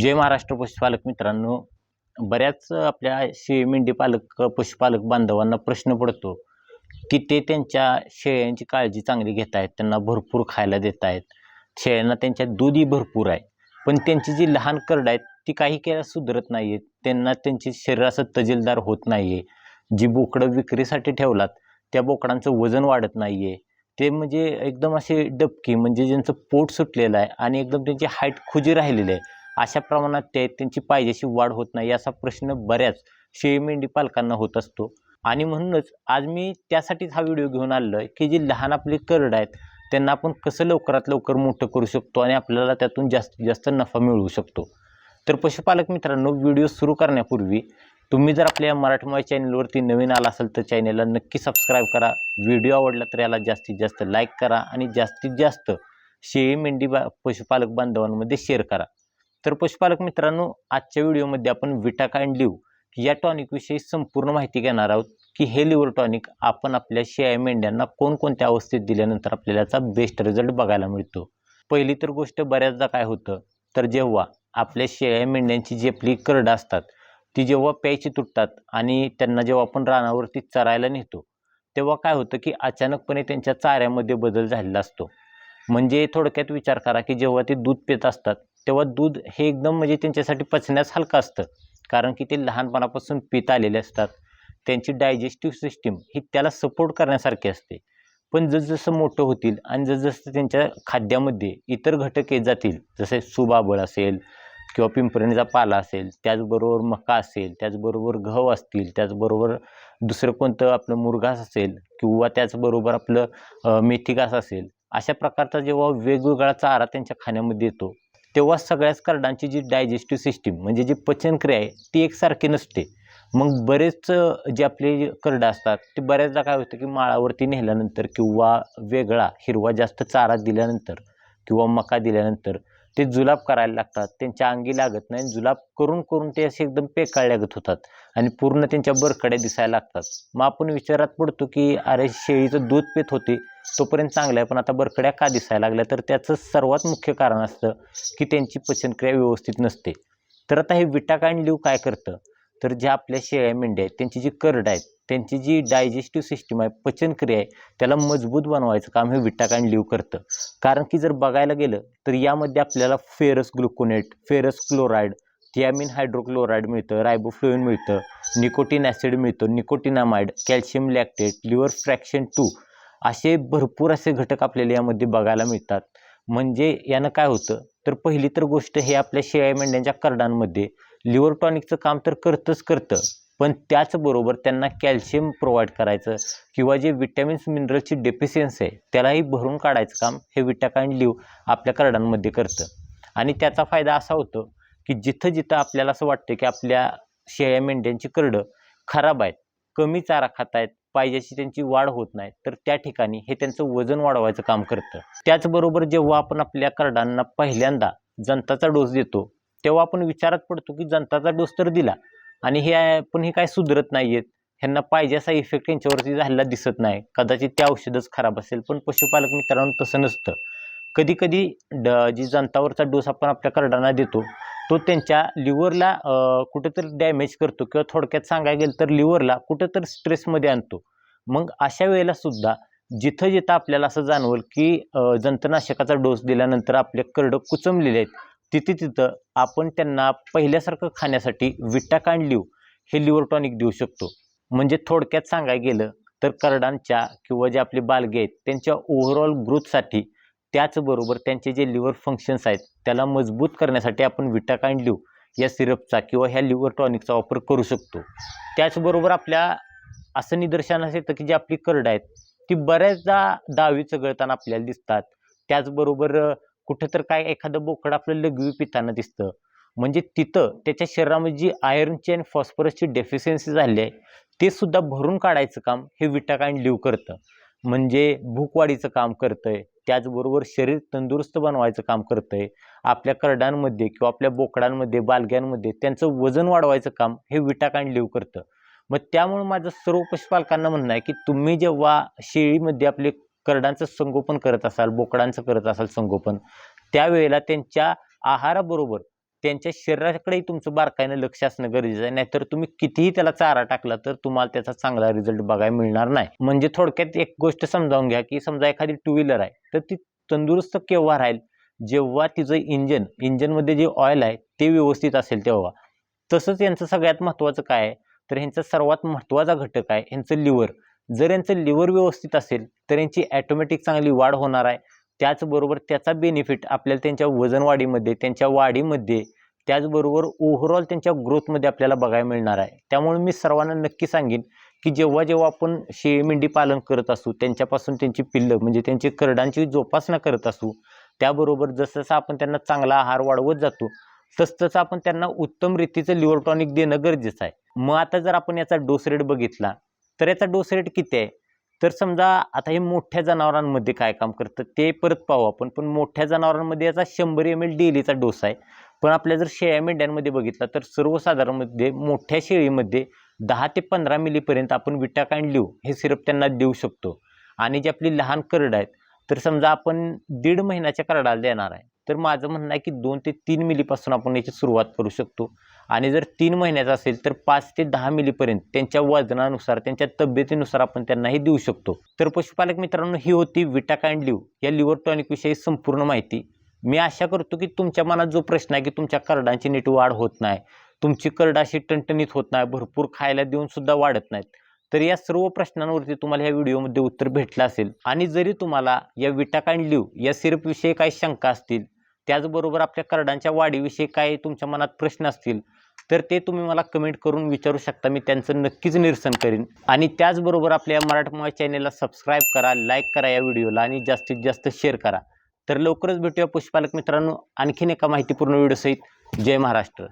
जय महाराष्ट्र पशुपालक मित्रांनो. बऱ्याच आपल्या शेळी मेंढी पालक पशुपालक बांधवांना प्रश्न पडतो की ते त्यांच्या शेळ्यांची काळजी चांगली घेत आहेत त्यांना भरपूर खायला देत आहेत. शेळ्यांना त्यांच्या दूधही भरपूर आहे. पण त्यांची जी लहान करड आहेत ती काही केल्या सुधरत नाही आहेत त्यांना त्यांची शरीर असं तजेलदार होत नाही आहे जी बोकडं विक्रीसाठी ठेवलात त्या बोकडांचं वजन वाढत नाही आहे ते म्हणजे एकदम असे डबकी म्हणजे ज्यांचं पोट सुटलेलं आहे आणि एकदम त्यांची हाईट खुजी राहिलेली आहे अशा प्रमाणात ते त्यांची पाहिजेशी वाढ होत नाही याचा प्रश्न बऱ्याच शेळी मेंढी पालकांना होत असतो. आणि म्हणूनच आज मी त्यासाठीच हा व्हिडिओ घेऊन आलो आहे की जी लहान आपली करड आहेत त्यांना आपण कसं लवकरात लवकर मोठं करू शकतो आणि आपल्याला त्यातून जास्तीत जास्त नफा मिळवू शकतो. तर पशुपालक मित्रांनो व्हिडिओ सुरू करण्यापूर्वी तुम्ही जर आपल्या मराठमोळ्या चॅनलवरती नवीन आला असाल तर चॅनलला नक्की सबस्क्राईब करा. व्हिडिओ आवडला तर याला जास्तीत जास्त लाईक करा आणि जास्तीत जास्त शेळी मेंढी बा पशुपालक बांधवांमध्ये शेअर करा. तर पशुपालक मित्रांनो आजच्या व्हिडिओमध्ये आपण विटाकाइंड लिव या टॉनिकविषयी संपूर्ण माहिती घेणार आहोत की हे लिव्हर टॉनिक आपण आपल्या शेळ्या मेंढ्यांना कोणकोणत्या अवस्थेत दिल्यानंतर आपल्याला याचा बेस्ट रिझल्ट बघायला मिळतो. पहिली तर गोष्ट बऱ्याचदा काय होतं? तर जेव्हा आपल्या शेळ्या मेंढ्यांची जी आपली करडं असतात ती जेव्हा प्यायची तुटतात आणि त्यांना जेव्हा आपण रानावरती चरायला नेतो तेव्हा काय होतं की अचानकपणे त्यांच्या चाऱ्यामध्ये बदल झालेला असतो. म्हणजे थोडक्यात विचार करा की जेव्हा ते दूध पित असतात तेव्हा दूध हे एकदम म्हणजे त्यांच्यासाठी पचण्यास हलकं असतं. कारण की ते लहानपणापासून पित आलेले असतात. त्यांची डायजेस्टिव्ह सिस्टीम ही त्याला सपोर्ट करण्यासारखी असते. पण जसजसं मोठं होतील आणि जसजसं त्यांच्या खाद्यामध्ये इतर घटक येत जातील जसे सुबाबळ असेल किंवा पिंपरणीचा पाला असेल त्याचबरोबर मका असेल त्याचबरोबर गहू असतील त्याचबरोबर दुसरं कोणतं आपलं मुरघास असेल किंवा त्याचबरोबर आपलं मेथी घास असेल अशा प्रकारचा जेव्हा वेगवेगळा चारा त्यांच्या खाण्यामध्ये येतो तेव्हा सगळ्याच कार्डांची जी डायजेस्टिव्ह सिस्टीम म्हणजे जी पचनक्रिया आहे ती एकसारखी नसते. मग बरेच जे आपले करडं असतात ते बऱ्याचदा काय होतं की माळावरती नेल्यानंतर किंवा वेगळा हिरवा जास्त चारा दिल्यानंतर किंवा मका दिल्यानंतर ते जुलाब करायला लागतात. त्यांच्या अंगी लागत नाही. जुलाब करून करून ते असे एकदम पेकाळल्यागत होतात. आणि पूर्ण त्यांच्या बरकड्या दिसायला लागतात. मग आपण विचारात पडतो की अरे शेळीचं दूध पित होते तोपर्यंत चांगलं आहे पण आता बरकड्या का दिसायला लागल्या? तर त्याचं सर्वात मुख्य कारण असतं की त्यांची पचनक्रिया व्यवस्थित नसते. तर आता हे विटाकाइन लिव काय करतं? तर ज्या आपल्या शेळ्या मेंढ्या आहेत त्यांची जी करड आहेत त्यांची जी डायजेस्टिव्ह सिस्टीम आहे पचनक्रिया आहे त्याला मजबूत बनवायचं काम हे विटाकाईन लिव्ह करतं. कारण की जर बघायला गेलं तर यामध्ये आपल्याला ferrous gluconate ferrous chloride thiamine hydrochloride मिळतं रायबोफ्लोईन मिळतं निकोटीन ॲसिड मिळतं nicotinamide calcium lactate liver fraction two असे भरपूर असे घटक आपल्याला यामध्ये बघायला मिळतात. म्हणजे यानं काय होतं तर पहिली तर गोष्ट हे आपल्या शेळ्या मेंढ्यांच्या करडांमध्ये लिव्हर टॉनिकचं काम तर करतंच करतं. पण त्याचबरोबर त्यांना कॅल्शियम प्रोव्हाइड करायचं किंवा जे विटॅमिन्स मिनरलची डेफिशियन्सी आहे त्यालाही भरून काढायचं काम हे विटाकाईन लिव आपल्या करडांमध्ये करतं. आणि त्याचा फायदा असा होतो की जिथं जिथं आपल्याला असं वाटतं की आपल्या शेळ्या मेंढ्यांची करडं खराब आहेत कमी चारा खात आहेत पाहिजेशी त्यांची वाढ होत नाही तर त्या ठिकाणी हे त्यांचं वजन वाढवायचं काम करतं. त्याचबरोबर जेव्हा आपण आपल्या करडांना पहिल्यांदा जंताचा डोस देतो तेव्हा आपण विचारात पडतो की जनताचा डोस तर दिला आणि हे पण हे काय सुधरत नाही आहेत ह्यांना पाहिजे असा इफेक्ट यांच्यावरती झालेला दिसत नाही. कदाचित ते औषधच खराब असेल पण पशुपालक मित्रांनो तसं नसतं. कधी कधी ड जी जनतावरचा डोस आपण आपल्या करडांना देतो तो त्यांच्या लिव्हरला कुठंतरी डॅमेज करतो किंवा थोडक्यात सांगायला गेलं तर लिव्हरला कुठंतरी स्ट्रेसमध्ये आणतो. मग अशा वेळेला सुद्धा जिथं जिथं आपल्याला असं जाणवल की जंतनाशकाचा डोस दिल्यानंतर आपले करडं कुचमलेले आहेत तिथे तिथं आपण त्यांना पहिल्यासारखं खाण्यासाठी विटाकांड लिव हे लिव्हर टॉनिक देऊ शकतो. म्हणजे थोडक्यात सांगायला गेलं तर करडांच्या किंवा जे आपले बालगे आहेत त्यांच्या ओव्हरऑल ग्रोथसाठी त्याचबरोबर त्यांचे जे लिव्हर फंक्शन्स आहेत त्याला मजबूत करण्यासाठी आपण विटाकाईन लिव या सिरपचा किंवा ह्या लिव्हर टॉनिकचा वापर करू शकतो. त्याचबरोबर आपल्या असं निदर्शनास येतं की जी आपली करड आहेत ती बऱ्याचदा दावी चघळताना आपल्याला दिसतात. त्याचबरोबर कुठं तर काय एखादं बोकड आपलं लघवी पिताना दिसतं. म्हणजे तिथं त्याच्या शरीरामध्ये जी आयर्नची आणि फॉस्फरसची डेफिशियन्सी झाली आहे ते सुद्धा भरून काढायचं काम हे विटाकाइन लिव्ह करतं. म्हणजे भूकवाढीचं काम करतंय त्याचबरोबर शरीर तंदुरुस्त बनवायचं काम करतंय आपल्या करडांमध्ये किंवा आपल्या बोकडांमध्ये बालग्यांमध्ये त्यांचं वजन वाढवायचं काम हे विटाकाइन लिव्ह करतं. मग त्यामुळे माझं सर्व पशुपालकांना म्हणणं आहे की तुम्ही जेव्हा शेळीमध्ये आपले करडांचं संगोपन करत असाल बोकडांचं करत असाल संगोपन त्यावेळेला त्यांच्या आहाराबरोबर त्यांच्या शरीराकडेही तुमचं बारकाईनं लक्ष असणं गरजेचं आहे. नाहीतर तुम्ही कितीही त्याला चारा टाकला तर तुम्हाला त्याचा चांगला रिझल्ट बघायला मिळणार नाही. म्हणजे थोडक्यात एक गोष्ट समजावून घ्या की समजा एखादी टू व्हीलर आहे तर ती तंदुरुस्त केव्हा राहील? जेव्हा तिचं इंजन इंजनमध्ये जे ऑइल आहे ते व्यवस्थित असेल तेव्हा. तसंच यांचं सगळ्यात महत्त्वाचं काय आहे? तर ह्यांचा सर्वात महत्त्वाचा घटक आहे ह्यांचं लिव्हर जर यांचं लिव्हर व्यवस्थित असेल तर यांची ॲटोमॅटिक चांगली वाढ होणार आहे. त्याचबरोबर त्याचा बेनिफिट आपल्याला त्यांच्या वजन वाढीमध्ये त्यांच्या वाढीमध्ये त्याचबरोबर ओव्हरऑल त्यांच्या ग्रोथमध्ये आपल्याला बघायला मिळणार आहे. त्यामुळे मी सर्वांना नक्की सांगेन की जेव्हा जेव्हा आपण शेळी मेंढी पालन करत असू त्यांच्यापासून त्यांची पिल्लं म्हणजे त्यांची करडांची जोपासना करत असू त्याबरोबर जसं जसं आपण त्यांना चांगला आहार वाढवत जातो तसतसं आपण त्यांना उत्तम रीतीचं लिव्हर टॉनिक देणं गरजेचं आहे. मग आता जर आपण याचा डोस रेट बघितला तर याचा डोस रेट किती आहे? तर समजा आता हे मोठ्या जनावरांमध्ये काय काम करतं ते परत पाहू आपण. पण मोठ्या जनावरांमध्ये याचा शंभर एम एल डेलीचा डोस आहे. पण आपल्या जर शेळ्या मेंढ्यांमध्ये बघितला तर सर्वसाधारणमध्ये मोठ्या शेळीमध्ये दहा ते पंधरा मिलीपर्यंत आपण विटाकाइन लिहू. हे सिरप त्यांना देऊ शकतो. आणि जी आपली लहान करड आहेत तर समजा आपण दीड महिन्याच्या करडाला देणार आहे. तर माझं म्हणणं आहे की दोन ते तीन मिलीपासून आपण याची सुरुवात करू शकतो. आणि जर तीन महिन्याचा असेल तर पाच ते दहा मिलीपर्यंत त्यांच्या वजनानुसार त्यांच्या तब्येतीनुसार आपण त्यांनाही देऊ शकतो. तर पशुपालक मित्रांनो ही होती विटाकाइन लिव या लिव्हर टॉनिकविषयी संपूर्ण माहिती. मी आशा करतो की तुमच्या मनात जो प्रश्न आहे की तुमच्या करडांची नीट वाढ होत नाही तुमची करड अशी टणटणीत होत नाही भरपूर खायला देऊन सुद्धा वाढत नाहीत तर या सर्व प्रश्नांवरती तुम्हाला या व्हिडिओमध्ये उत्तर भेटलं असेल. आणि जरी तुम्हाला या विटाकाइन लिव या सिरपविषयी काही शंका असतील त्याचबरोबर आपल्या करडांच्या वाढीविषयी काही तुमच्या मनात प्रश्न असतील तर ते तुम्ही मला कमेंट करून विचारू शकता. मी त्यांचं नक्कीच निरसन करीन. आणि त्याचबरोबर आपल्या मराठमोळा चॅनेलला सबस्क्राईब करा लाईक करा या व्हिडिओला आणि जास्तीत जास्त शेअर करा. तर लवकरच भेटूया पुष्पालक मित्रांनो. आणखीन एका माहितीपूर्ण व्हिडिओसहित जय महाराष्ट्र.